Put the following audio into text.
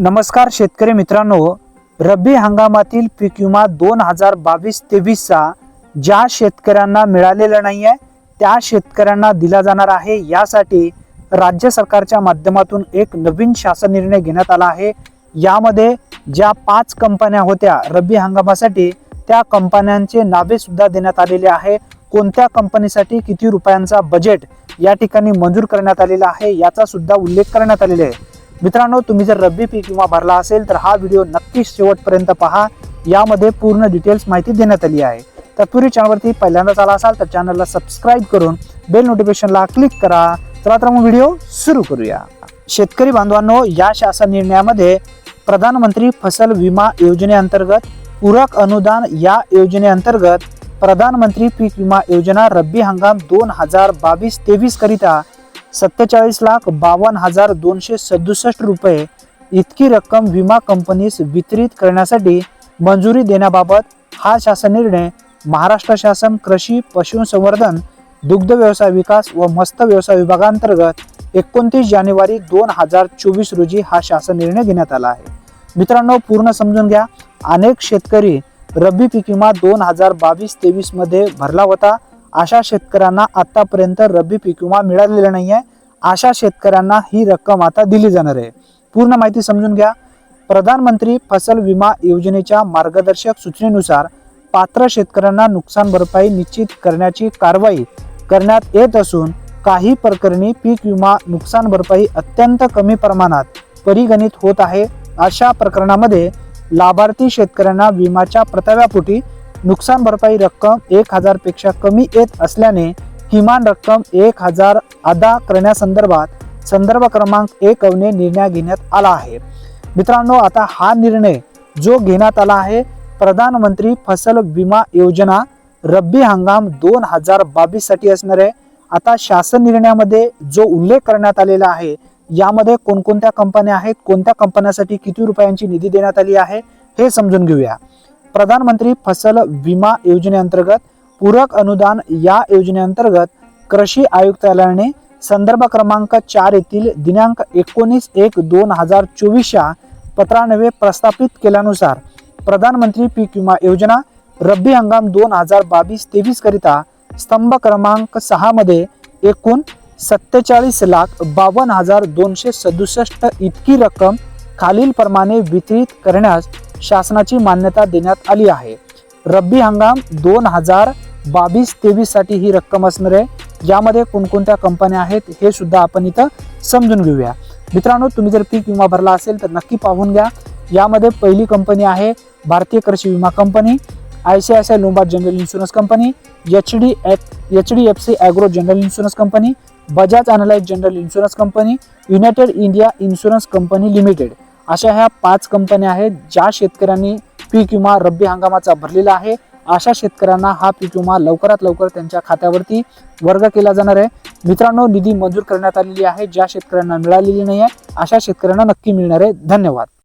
नमस्कार शेतकरी मित्रांनो रब्बी हंगामातील पीक विमा दोन हजार बावीस तेवीसचा ज्या शेतकऱ्यांना मिळालेला नाही आहे त्या शेतकऱ्यांना दिला जाणार आहे. यासाठी राज्य सरकारच्या माध्यमातून एक नवीन शासन निर्णय घेण्यात आला आहे. यामध्ये ज्या पाच कंपन्या होत्या रब्बी हंगामासाठी त्या कंपन्यांचे नावे सुद्धा देण्यात आलेले आहे. कोणत्या कंपनीसाठी किती रुपयांचा बजेट या ठिकाणी मंजूर करण्यात आलेला आहे याचा सुद्धा उल्लेख करण्यात आलेला आहे. मित्रांनो तुम्ही जर रब्बी पीक विमा भरला असेल तर हा व्हिडिओ नक्की शेवटपर्यंत पहा. यामध्ये पूर्ण डिटेल्स माहिती देण्यात आली आहे. तत्पूर्वी चॅनलवरती पहिल्यांदाच आला असाल तर चॅनलला सबस्क्राईब करून बेल नोटिफिकेशनला क्लिक करा. चला तर मग व्हिडिओ सुरू करूया. शेतकरी बांधवांनो या शासन निर्णयामध्ये प्रधानमंत्री फसल विमा योजनेअंतर्गत पूरक अनुदान या योजनेअंतर्गत प्रधानमंत्री पीक विमा योजना रब्बी हंगाम दोन हजार बावीस तेवीस करिता सत्तेचाळीस लाख बावन्न हजार दोनशे सदुसष्ट रुपये इतकी रक्कम विमा कंपनीस वितरित करण्यासाठी मंजुरी देण्याबाबत हा शासन निर्णय महाराष्ट्र शासन कृषी पशुसंवर्धन दुग्ध व्यवसाय विकास व मत्स्य व्यवसाय विभागांतर्गत एकोणतीस जानेवारी दोन हजार चोवीस रोजी हा शासन निर्णय घेण्यात आला आहे. मित्रांनो पूर्ण समजून घ्या. अनेक शेतकरी रब्बी पीक विमा दोन हजार बावीस तेवीसमध्ये भरला होता. अशा शेतकऱ्यांना आतापर्यंत रब्बी पीक विमा मिळालेला नाही आहे अशा शेतकऱ्यांना ही रक्कम आता दिली जाणार आहे. पूर्ण माहिती समजून घ्या. प्रधानमंत्री फसल विमा योजनेच्या मार्गदर्शक सूचनेनुसार पात्र शेतकऱ्यांना नुकसान भरपाई निश्चित करण्याची कारवाई करण्यात येत असून काही प्रकरणी पीक विमा नुकसान भरपाई अत्यंत कमी प्रमाणात परिगणित होत आहे. अशा प्रकरणामध्ये लाभार्थी शेतकऱ्यांना विमाच्या परताव्यापोटी नुकसान भरपाई रक्कम एक हजारपेक्षा कमी येत असल्याने किमान रक्कम एक हजार अदा करण्यासंदर्भात संदर्भ क्रमांक एक अवने निर्णय घेण्यात आला आहे. मित्रांनो आता हा निर्णय जो घेण्यात आला आहे प्रधानमंत्री फसल विमा योजना रब्बी हंगाम दोन हजार बावीससाठी असणार आहे. आता शासन निर्णयामध्ये जो उल्लेख करण्यात आलेला आहे यामध्ये कोणकोणत्या कंपन्या आहेत कोणत्या कंपन्यासाठी किती रुपयांची निधी देण्यात आली आहे हे समजून घेऊया. प्रधानमंत्री फसल विमा योजनेअंतर्गत पूरक अनुदान या योजनेअंतर्गत कृषी आयुक्तालयाने संदर्भ क्रमांक चार येथील दिनांक एकोणीस एक दोन हजार चोवीसच्या पत्रानवे प्रस्थापित केल्यानुसार प्रधानमंत्री पीक विमा योजना रब्बी हंगाम दोन हजार बावीस तेवीस करिता स्तंभ क्रमांक सहामध्ये एकूण सत्तेचाळीस लाख बावन्न हजार दोनशे सदुसष्ट इतकी रक्कम खालीलप्रमाणे वितरित करण्यास शासनाची मान्यता देण्यात आली आहे. रब्बी हंगाम दोन हजार बावीस तेवीससाठी ही रक्कम असणार आहे. यामध्ये कोणकोणत्या कंपन्या आहेत हे सुद्धा आपण इथं समजून घेऊया. मित्रांनो तुम्ही जर पीक विमा भरला असेल तर नक्की पाहून घ्या. यामध्ये पहिली कंपनी आहे भारतीय कृषी विमा company I C I C I Lombard general insurance company H D F H D F C agro general insurance company Bajaj analyse general insurance company united India insurance company limited. अशा ह्या पाच कंपन्या आहेत ज्या शेतकऱ्यांनी पीक विमा रब्बी हंगामाचा भरलेला आहे. अशा शेतकऱ्यांना हा पीक विमा लवकरात लवकर त्यांच्या खात्यावरती वर्ग केला जाणार आहे. मित्रांनो निधी मंजूर करण्यात आलेली आहे. ज्या शेतकऱ्यांना मिळालेली नाही आहे अशा शेतकऱ्यांना नक्की मिळणार आहे. धन्यवाद.